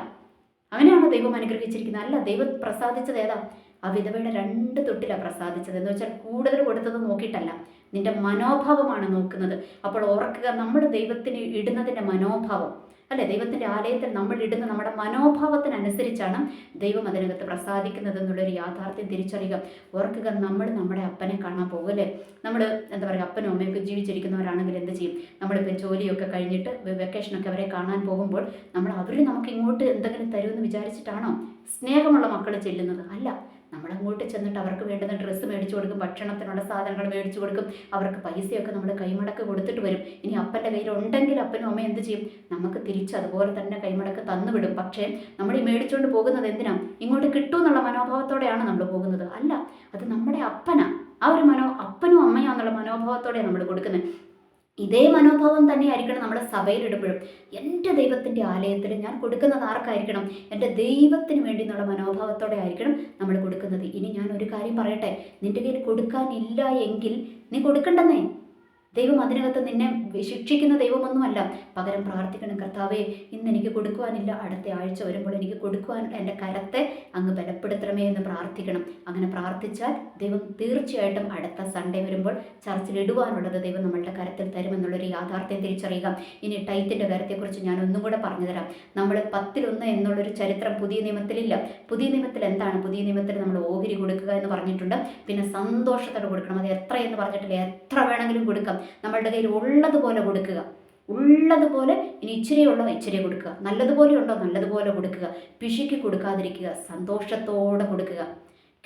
അങ്ങനെയാണോ ദൈവം അനുഗ്രഹിച്ചിരിക്കുന്നത്. അല്ല ദൈവം പ്രസാദിച്ചത് ഏതാ? ആ വിധവയുടെ രണ്ട് തൊട്ടിലാണ് പ്രസാദിച്ചത്. എന്ന് വെച്ചാൽ കൂടുതൽ കൊടുത്തത് നോക്കിയിട്ടല്ല. നിന്റെ മനോഭാവമാണ് നോക്കുന്നത്. അപ്പോൾ ഓർക്കുക നമ്മൾ ദൈവത്തിന് ഇടുന്നതിന്റെ മനോഭാവം അല്ലെ? ദൈവത്തിന്റെ ആലയത്തിൽ നമ്മൾ ഇടുന്ന നമ്മുടെ മനോഭാവത്തിനനുസരിച്ചാണ് ദൈവം അതിനകത്ത് പ്രസാദിക്കുന്നത് എന്നുള്ളൊരു യാഥാർത്ഥ്യം തിരിച്ചറിയുക. ഓർക്കുക നമ്മൾ നമ്മുടെ അപ്പനെ കാണാൻ പോകല്ലേ നമ്മൾ എന്താ പറയുക അപ്പനും അമ്മയൊക്കെ ജീവിച്ചിരിക്കുന്നവരാണെങ്കിൽ എന്ത് ചെയ്യും? നമ്മളിപ്പോൾ ജോലിയൊക്കെ കഴിഞ്ഞിട്ട് വെക്കേഷനൊക്കെ അവരെ കാണാൻ പോകുമ്പോൾ നമ്മൾ അവർ നമുക്ക് ഇങ്ങോട്ട് എന്തെങ്കിലും തരുമെന്ന് വിചാരിച്ചിട്ടാണോ സ്നേഹമുള്ള മക്കൾ ചെല്ലുന്നത്? അല്ല. നമ്മൾ അങ്ങോട്ട് ചെന്നിട്ട് അവർക്ക് വേണ്ടുന്ന ഡ്രസ്സ് മേടിച്ചു കൊടുക്കും ഭക്ഷണത്തിനുള്ള സാധനങ്ങൾ മേടിച്ചു കൊടുക്കും അവർക്ക് പൈസയൊക്കെ നമ്മൾ കൈമടക്ക് കൊടുത്തിട്ട് വരും. ഇനി അപ്പന്റെ കയ്യിൽ ഉണ്ടെങ്കിൽ അപ്പനും അമ്മ എന്ത് ചെയ്യും? നമുക്ക് തിരിച്ച് അതുപോലെ തന്നെ കൈമടക്ക് തന്നുവിടും. പക്ഷേ നമ്മൾ ഈ മേടിച്ചുകൊണ്ട് പോകുന്നത് എന്തിനാ? ഇങ്ങോട്ട് കിട്ടും എന്നുള്ള മനോഭാവത്തോടെയാണ് നമ്മൾ പോകുന്നത്. അല്ല അത് നമ്മുടെ അപ്പനാ. ആ ഒരു മനോ അപ്പനും അമ്മയാന്നുള്ള മനോഭാവത്തോടെയാണ് നമ്മൾ കൊടുക്കുന്നത്. ഇതേ മനോഭാവം തന്നെയായിരിക്കണം നമ്മുടെ സഭയിലിടുമ്പോഴും. എന്റെ ദൈവത്തിന്റെ ആലയത്തിൽ ഞാൻ കൊടുക്കുന്നത് ആർക്കായിരിക്കണം? എന്റെ ദൈവത്തിന് വേണ്ടി എന്നുള്ള മനോഭാവത്തോടെ ആയിരിക്കണം നമ്മൾ കൊടുക്കുന്നത്. ഇനി ഞാൻ ഒരു കാര്യം പറയട്ടെ? നിന്റെ കയ്യിൽ കൊടുക്കാനില്ല എങ്കിൽ നീ കൊടുക്കണ്ടെന്നേ? ദൈവം അതിനകത്ത് നിന്നെ ശിക്ഷിക്കുന്ന ദൈവമൊന്നുമല്ല. പകരം പ്രാർത്ഥിക്കണം കർത്താവേ ഇന്ന് എനിക്ക് കൊടുക്കുവാനില്ല. അടുത്ത ആഴ്ച വരുമ്പോൾ എനിക്ക് കൊടുക്കുവാൻ എന്റെ കരത്തെ അങ്ങ് ബലപ്പെടുത്തണമേ എന്ന് പ്രാർത്ഥിക്കണം. അങ്ങനെ പ്രാർത്ഥിച്ചാൽ ദൈവം തീർച്ചയായിട്ടും അടുത്ത സൺഡേ വരുമ്പോൾ ചർച്ചിൽ ഇടുവാനുള്ളത് ദൈവം നമ്മളുടെ കരത്തിൽ തരുമെന്നുള്ളൊരു യാഥാർത്ഥ്യം തിരിച്ചറിയുക. ഇനി ടൈത്തിന്റെ കാര്യത്തെക്കുറിച്ച് ഞാൻ ഒന്നും കൂടെ പറഞ്ഞുതരാം. നമ്മൾ പത്തിലൊന്ന് എന്നുള്ളൊരു ചരിത്രം പുതിയ നിയമത്തിലില്ല. പുതിയ നിയമത്തിൽ എന്താണ്? പുതിയ നിയമത്തിൽ നമ്മൾ ഓഹരി കൊടുക്കുക എന്ന് പറഞ്ഞിട്ടുണ്ട്. പിന്നെ സന്തോഷത്തോടെ കൊടുക്കണം. അത് എത്ര എന്ന് പറഞ്ഞിട്ടില്ല. എത്ര വേണമെങ്കിലും കൊടുക്കാം. നമ്മളുടെ കയ്യിൽ ഉള്ളതുപോലെ കൊടുക്കുക. ഉള്ളതുപോലെ ഇനി ഇച്ചിരി ഉള്ളോ ഇച്ചിരി കൊടുക്കുക. നല്ലതുപോലെ ഉണ്ടോ? നല്ലതുപോലെ കൊടുക്കുക. പിശുക്കി കൊടുക്കാതിരിക്കുക. സന്തോഷത്തോടെ കൊടുക്കുക.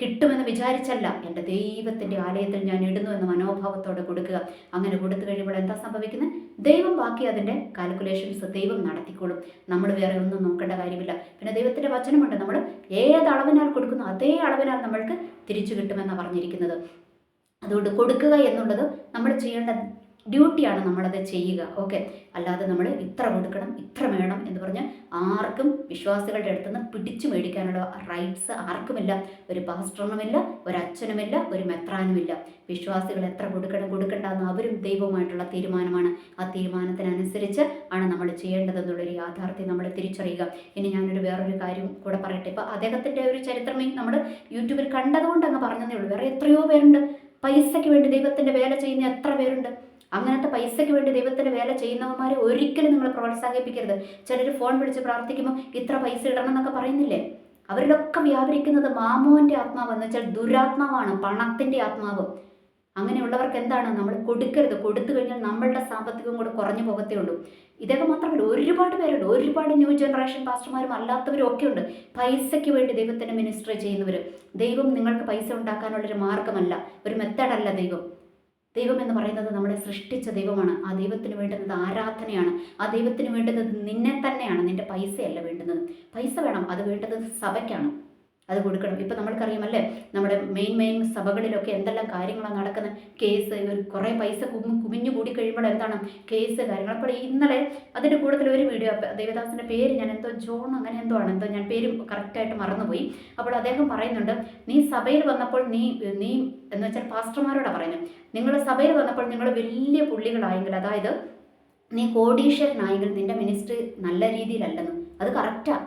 കിട്ടുമെന്ന് വിചാരിച്ചല്ല. എന്റെ ദൈവത്തിന്റെ ആലയത്തിൽ ഞാൻ ഇടുന്നു എന്ന മനോഭാവത്തോടെ കൊടുക്കുക. അങ്ങനെ കൊടുത്തു കഴിയുമ്പോൾ എന്താ സംഭവിക്കുന്നത്? ദൈവം ബാക്കി അതിന്റെ കാൽക്കുലേഷൻസ് ദൈവം നടത്തിക്കോളും. നമ്മൾ വേറെ ഒന്നും നോക്കേണ്ട കാര്യമില്ല. പിന്നെ ദൈവത്തിന്റെ വചനമുണ്ട്. നമ്മൾ ഏത് അളവിനാൽ കൊടുക്കുന്നു അതേ അളവിനാൽ നമ്മൾക്ക് തിരിച്ചു കിട്ടുമെന്നാണ് പറഞ്ഞിരിക്കുന്നത്. അതുകൊണ്ട് കൊടുക്കുക എന്നുള്ളത് നമ്മൾ ചെയ്യേണ്ട ഡ്യൂട്ടിയാണ് നമ്മളത് ചെയ്യുക. ഓക്കെ? അല്ലാതെ നമ്മൾ ഇത്ര കൊടുക്കണം ഇത്ര വേണം എന്ന് പറഞ്ഞ് ആർക്കും വിശ്വാസികളുടെ അടുത്ത് നിന്ന് പിടിച്ചു മേടിക്കാനുള്ള റൈറ്റ്സ് ആർക്കുമില്ല. ഒരു പാസ്റ്ററിനുമില്ല ഒരു അച്ഛനുമില്ല ഒരു മെത്രാനുമില്ല. വിശ്വാസികൾ എത്ര കൊടുക്കണം കൊടുക്കണ്ട എന്ന് അവരും ദൈവവുമായിട്ടുള്ള തീരുമാനമാണ്. ആ തീരുമാനത്തിനനുസരിച്ച് ആണ് നമ്മൾ ചെയ്യേണ്ടതെന്നുള്ളൊരു യാഥാർത്ഥ്യം നമ്മൾ തിരിച്ചറിയുക. ഇനി ഞാനൊരു വേറൊരു കാര്യം കൂടെ പറയട്ടെ. ഇപ്പോൾ അദ്ദേഹത്തിന്റെ ഒരു ചരിത്രമേ നമ്മൾ യൂട്യൂബിൽ കണ്ടതുകൊണ്ട് അങ്ങ് പറഞ്ഞതേ ഉള്ളൂ. വേറെ എത്രയോ പേരുണ്ട്. പൈസയ്ക്ക് വേണ്ടി ദൈവത്തിന്റെ വേല ചെയ്യുന്ന എത്ര പേരുണ്ട്? അങ്ങനത്തെ പൈസയ്ക്ക് വേണ്ടി ദൈവത്തിന്റെ വേല ചെയ്യുന്നവന്മാരെ ഒരിക്കലും നിങ്ങൾ പ്രോത്സാഹിപ്പിക്കരുത്. ചിലർ ഫോൺ വിളിച്ച് പ്രാർത്ഥിക്കുമ്പോൾ ഇത്ര പൈസ ഇടണം എന്നൊക്കെ പറയുന്നില്ലേ? അവരിലൊക്കെ വ്യാപരിക്കുന്നത് മാമോന്റെ ആത്മാവ് എന്ന് വെച്ചാൽ ദുരാത്മാവാണ് പണത്തിന്റെ ആത്മാവ്. അങ്ങനെയുള്ളവർക്ക് എന്താണ് നമ്മൾ കൊടുക്കരുത്? കൊടുത്തു കഴിഞ്ഞാൽ നമ്മളുടെ സാമ്പത്തികം കൂടെ കുറഞ്ഞു പോകത്തേ ഉള്ളൂ. ഇതൊക്കെ മാത്രമല്ല ഒരുപാട് പേരുണ്ട്. ഒരുപാട് ന്യൂ ജനറേഷൻ പാസ്റ്റർമാരും അല്ലാത്തവരും ഒക്കെ ഉണ്ട്. പൈസയ്ക്ക് വേണ്ടി ദൈവത്തിന് മിനിസ്റ്റർ ചെയ്യുന്നവർ ദൈവം നിങ്ങൾക്ക് പൈസ ഉണ്ടാക്കാനുള്ളൊരു മാർഗമല്ല ഒരു മെത്തേഡല്ല ദൈവം. ദൈവം എന്ന് പറയുന്നത് നമ്മളെ സൃഷ്ടിച്ച ദൈവമാണ്. ആ ദൈവത്തിന് വേണ്ടുന്നത് ആരാധനയാണ്. ആ ദൈവത്തിന് വേണ്ടുന്നത് നിന്നെ തന്നെയാണ്. നിന്റെ പൈസയല്ല വേണ്ടുന്നത്. പൈസ വേണം. അത് വേണ്ടത് സഭയ്ക്കാണ്. അത് കൊടുക്കണം. ഇപ്പം നമ്മൾക്കറിയാമല്ലേ? നമ്മുടെ മെയിൻ മെയിൻ സഭകളിലൊക്കെ എന്തെല്ലാം കാര്യങ്ങളാണ് നടക്കുന്നത് കേസ് ഒരു കുറേ പൈസ കുമി കുമിഞ്ഞു കൂടി കഴിയുമ്പോൾ എന്താണ്? കേസ് കാര്യങ്ങൾ. അപ്പോൾ ഇന്നലെ അതിന്റെ കൂടുതൽ ഒരു വീഡിയോ ദേവദാസിന്റെ പേര് ഞാൻ എന്തോ ജോൺ അങ്ങനെ എന്തോ ആണ്. എന്തോ ഞാൻ പേര് കറക്റ്റായിട്ട് മറന്നുപോയി. അപ്പോൾ അദ്ദേഹം പറയുന്നുണ്ട് നീ സഭയിൽ വന്നപ്പോൾ നീ നീ എന്ന് വെച്ചാൽ പാസ്റ്റർമാരോടാണ് പറയുന്നത് നിങ്ങൾ സഭയിൽ വന്നപ്പോൾ നിങ്ങൾ വലിയ പുള്ളികളായെങ്കിൽ അതായത് നീ കോടീശ്വരനായെങ്കിൽ നിന്റെ മിനിസ്ട്രി നല്ല രീതിയിലല്ലെന്നും. അത് കറക്റ്റാണ്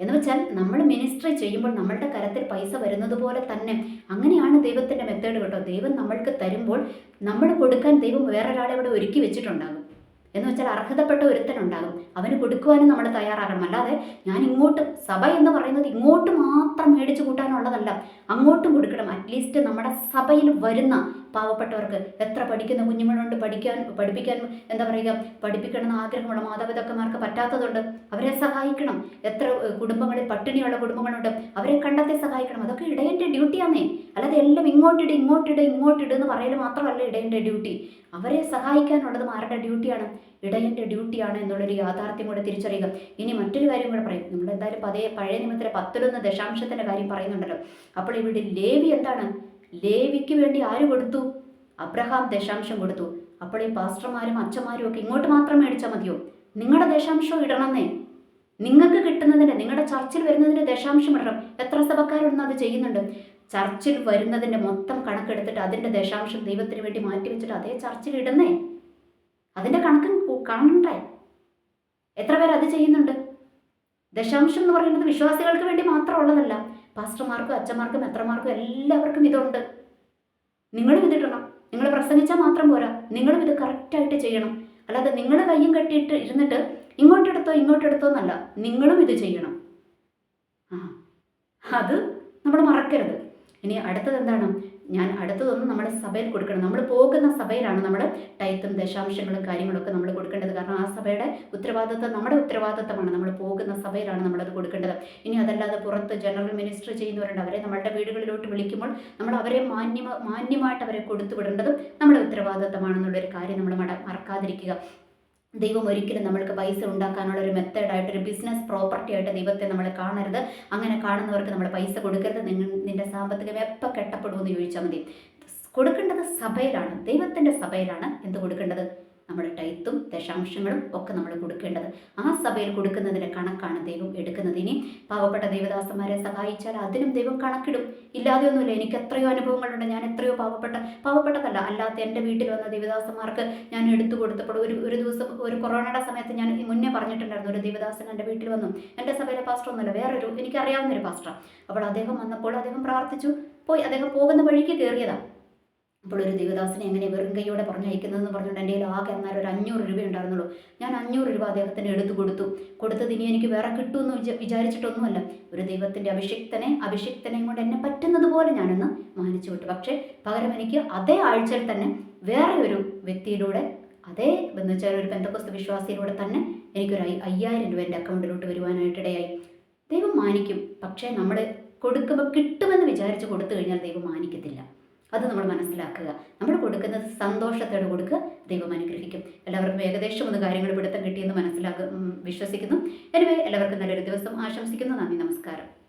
എന്ന് വെച്ചാൽ നമ്മൾ മിനിസ്റ്ററി ചെയ്യുമ്പോൾ നമ്മളുടെ കരത്തിൽ പൈസ വരുന്നത് പോലെ തന്നെ അങ്ങനെയാണ് ദൈവത്തിന്റെ മെത്തേഡ് കേട്ടോ. ദൈവം നമ്മൾക്ക് തരുമ്പോൾ നമ്മൾ കൊടുക്കാൻ ദൈവം വേറൊരാളെ ഇവിടെ ഒരുക്കി വെച്ചിട്ടുണ്ടാകും. എന്ന് വെച്ചാൽ അർഹതപ്പെട്ട ഒരുത്തനുണ്ടാകും. അവന് കൊടുക്കുവാനും നമ്മൾ തയ്യാറാകണം. അല്ലാതെ ഞാൻ ഇങ്ങോട്ട് സഭ എന്ന് പറയുന്നത് ഇങ്ങോട്ട് മാത്രം മേടിച്ചു കൂട്ടാനുള്ളതല്ല. അങ്ങോട്ടും കൊടുക്കണം. അറ്റ്ലീസ്റ്റ് നമ്മുടെ സഭയിൽ വരുന്ന പാവപ്പെട്ടവർക്ക് എത്ര പഠിക്കുന്ന കുഞ്ഞുങ്ങളുണ്ട് പഠിക്കാൻ പഠിപ്പിക്കാൻ എന്താ പറയുക പഠിപ്പിക്കണമെന്ന് ആഗ്രഹമുള്ള മാതാപിതാക്കന്മാർക്ക് പറ്റാത്തതുണ്ട്. അവരെ സഹായിക്കണം. എത്ര കുടുംബങ്ങളിൽ പട്ടിണിയുള്ള കുടുംബങ്ങളുണ്ട് അവരെ കണ്ടെത്തി സഹായിക്കണം. അതൊക്കെ ഇടയന്റെ ഡ്യൂട്ടിയാണേ അല്ലാതെ എല്ലാം ഇങ്ങോട്ടിട് ഇങ്ങോട്ടിട് ഇങ്ങോട്ടിട് എന്ന് പറയൽ മാത്രമല്ല ഇടയന്റെ ഡ്യൂട്ടി അവരെ സഹായിക്കാനുള്ളതും ആരുടെ ഡ്യൂട്ടിയാണ്? ഇടയന്റെ ഡ്യൂട്ടിയാണ് എന്നുള്ളൊരു യാഥാർത്ഥ്യം കൂടെ തിരിച്ചറിയുക. ഇനി മറ്റൊരു കാര്യം കൂടെ പറയും. നമ്മൾ എന്തായാലും പതേ പഴയ നിയമത്തിലെ പത്തിലൊന്ന് ദശാംശത്തിന്റെ കാര്യം പറയുന്നുണ്ടല്ലോ. അപ്പോൾ ഇവിടെ ലേവി എന്താണ്? ലേവിക്ക് വേണ്ടി ആര് കൊടുത്തു? അബ്രഹാം ദശാംശം കൊടുത്തു. അപ്പോൾ ഈ പാസ്റ്റർമാരും അച്ഛന്മാരും ഒക്കെ ഇങ്ങോട്ട് മാത്രം മേടിച്ചാൽ മതിയോ? നിങ്ങളുടെ ദശാംശം ഇടണമെന്നേ. നിങ്ങൾക്ക് കിട്ടുന്നതിന്റെ നിങ്ങളുടെ ചർച്ചിൽ വരുന്നതിന്റെ ദശാംശം ഇടണം. എത്ര സഭക്കാരൊന്നും അത് ചെയ്യുന്നുണ്ട്? ചർച്ചിൽ വരുന്നതിന്റെ മൊത്തം കണക്കെടുത്തിട്ട് അതിന്റെ ദശാംശം ദൈവത്തിന് വേണ്ടി മാറ്റി വെച്ചിട്ട് അതേ ചർച്ചിൽ ഇടുന്നേ. അതിന്റെ കണക്ക് കാണണ്ടേ? എത്ര പേർ അത് ചെയ്യുന്നുണ്ട്? ദശാംശം എന്ന് പറയുന്നത് വിശ്വാസികൾക്ക് വേണ്ടി മാത്രം ഉള്ളതല്ല. പാസ്റ്റർമാർക്കും അച്ഛന്മാർക്കും എത്രമാർക്കും എല്ലാവർക്കും ഇതുണ്ട്. നിങ്ങളും ഇതിടണം നിങ്ങൾ പ്രസംഗിച്ചാൽ മാത്രം പോരാ. നിങ്ങളും ഇത് കറക്റ്റായിട്ട് ചെയ്യണം. അല്ലാതെ നിങ്ങൾ കയ്യും കെട്ടിയിട്ട് ഇരുന്നിട്ട് ഇങ്ങോട്ടെടുത്തോ ഇങ്ങോട്ടെടുത്തോ എന്നല്ല. നിങ്ങളും ഇത് ചെയ്യണം. ആ അത് നമ്മൾ മറക്കരുത്. ഇനി അടുത്തത് എന്താണ് ഞാൻ അടുത്തതൊന്നും നമ്മുടെ സഭയിൽ കൊടുക്കണം. നമ്മൾ പോകുന്ന സഭയിലാണ് നമ്മൾ ടൈത്തും ദശാംശങ്ങളും കാര്യങ്ങളൊക്കെ നമ്മൾ കൊടുക്കേണ്ടത്. കാരണം ആ സഭയുടെ ഉത്തരവാദിത്വം നമ്മുടെ ഉത്തരവാദിത്വമാണ്. നമ്മൾ പോകുന്ന സഭയിലാണ് നമ്മളത് കൊടുക്കേണ്ടത്. ഇനി അതല്ലാതെ പുറത്ത് ജനറൽ മിനിസ്റ്റർ ചെയ്യുന്നവരുണ്ട്. അവരെ നമ്മളുടെ വീടുകളിലോട്ട് വിളിക്കുമ്പോൾ നമ്മൾ അവരെ മാന്യ മാന്യമായിട്ട് അവരെ കൊടുത്തു വിടേണ്ടതും നമ്മുടെ ഉത്തരവാദിത്വമാണെന്നുള്ളൊരു കാര്യം നമ്മൾ മറക്കാതിരിക്കുക. ദൈവം ഒരിക്കലും നമ്മൾക്ക് പൈസ ഉണ്ടാക്കാനുള്ള ഒരു മെത്തേഡായിട്ട് ഒരു ബിസിനസ് പ്രോപ്പർട്ടി ആയിട്ട് ദൈവത്തെ നമ്മൾ കാണരുത്. അങ്ങനെ കാണുന്നവർക്ക് നമ്മൾ പൈസ കൊടുക്കരുത്. നിങ്ങൾ നിന്റെ സാമ്പത്തികം എപ്പോൾ കെട്ടപ്പെടുമെന്ന് ചോദിച്ചാൽ മതി. കൊടുക്കേണ്ടത് സഭയിലാണ്. ദൈവത്തിന്റെ സഭയിലാണ് എന്ത് കൊടുക്കേണ്ടത്? നമ്മുടെ ടൈത്തും ദശാംശങ്ങളും ഒക്കെ നമ്മൾ കൊടുക്കേണ്ടത്. ആ സഭയിൽ കൊടുക്കുന്നതിന്റെ കണക്കാണ് ദൈവം എടുക്കുന്നത്. ഇനി പാവപ്പെട്ട ദൈവദാസന്മാരെ സഹായിച്ചാൽ അതിനും ദൈവം കണക്കിടും. ഇല്ലാതെയൊന്നുമില്ല. എനിക്ക് എത്രയോ അനുഭവങ്ങളുണ്ട്. ഞാൻ എത്രയോ പാവപ്പെട്ട പാവപ്പെട്ടതല്ല. അല്ലാത്ത എന്റെ വീട്ടിൽ വന്ന ദൈവദാസന്മാർക്ക് ഞാൻ എടുത്തു കൊടുത്തപ്പോൾ ഒരു ഒരു ദിവസം ഒരു കൊറോണയുടെ സമയത്ത് ഞാൻ മുന്നേ പറഞ്ഞിട്ടുണ്ടായിരുന്നു. ഒരു ദൈവദാസൻ എന്റെ വീട്ടിൽ വന്നു. എന്റെ സഭയിലെ പാസ്റ്റർ ഒന്നുമല്ല. വേറൊരു എനിക്കറിയാവുന്ന ഒരു പാസ്റ്റർ അപ്പോൾ അദ്ദേഹം വന്നപ്പോൾ അദ്ദേഹം പ്രാർത്ഥിച്ചു. പോയി. അദ്ദേഹം പോകുന്ന വഴിക്ക് കയറിയതാണ് അപ്പോൾ ഒരു ദേവദാസിനെ എങ്ങനെ വെറും കൈയോടെ പറഞ്ഞയക്കുന്നതെന്ന് പറഞ്ഞുകൊണ്ട് എന്റെ കയ്യിൽ ആകെ ഒരു അഞ്ഞൂറ് രൂപ ഉണ്ടായിരുന്നുള്ളൂ. ഞാൻ അഞ്ഞൂറ് രൂപ അദ്ദേഹത്തിന് എടുത്തു കൊടുത്തു. കൊടുത്തത് ഇനി എനിക്ക് വേറെ കിട്ടുമെന്ന് വിചാ വിചാരിച്ചിട്ടൊന്നുമല്ല. ഒരു ദൈവത്തിന്റെ അഭിഷിക്തനെ അഭിഷിക്തനെ കൊണ്ട് എന്നെ പറ്റുന്നത് പോലെ ഞാനൊന്ന് മാനിച്ചു വിട്ടു. പക്ഷേ പകരം എനിക്ക് അതേ ആഴ്ചയിൽ തന്നെ വേറെ ഒരു വ്യക്തിയിലൂടെ അതേ എന്ന് വെച്ചാൽ ഒരു പെന്തക്കോസ്ത വിശ്വാസിയിലൂടെ തന്നെ എനിക്കൊരു അയ്യായിരം രൂപ എന്റെ അക്കൗണ്ടിലോട്ട് വരുവാനായിട്ടിടയായി. ദൈവം മാനിക്കും. പക്ഷേ നമ്മൾ കൊടുക്കുമ്പോൾ കിട്ടുമെന്ന് വിചാരിച്ച് കൊടുത്തു കഴിഞ്ഞാൽ ദൈവം മാനിക്കത്തില്ല. അത് നമ്മൾ മനസ്സിലാക്കുക. നമ്മൾ കൊടുക്കുന്നത് സന്തോഷത്തോടെ കൊടുക്കുക. ദൈവം അനുഗ്രഹിക്കും. എല്ലാവർക്കും ഏകദേശം ഒന്ന് കാര്യങ്ങൾ പിടുത്തം കിട്ടിയെന്ന് മനസ്സിലാക്കുക വിശ്വസിക്കുന്നു. എനിവേ എല്ലാവർക്കും നല്ലൊരു ദിവസം ആശംസിക്കുന്നു. നന്ദി നമസ്കാരം.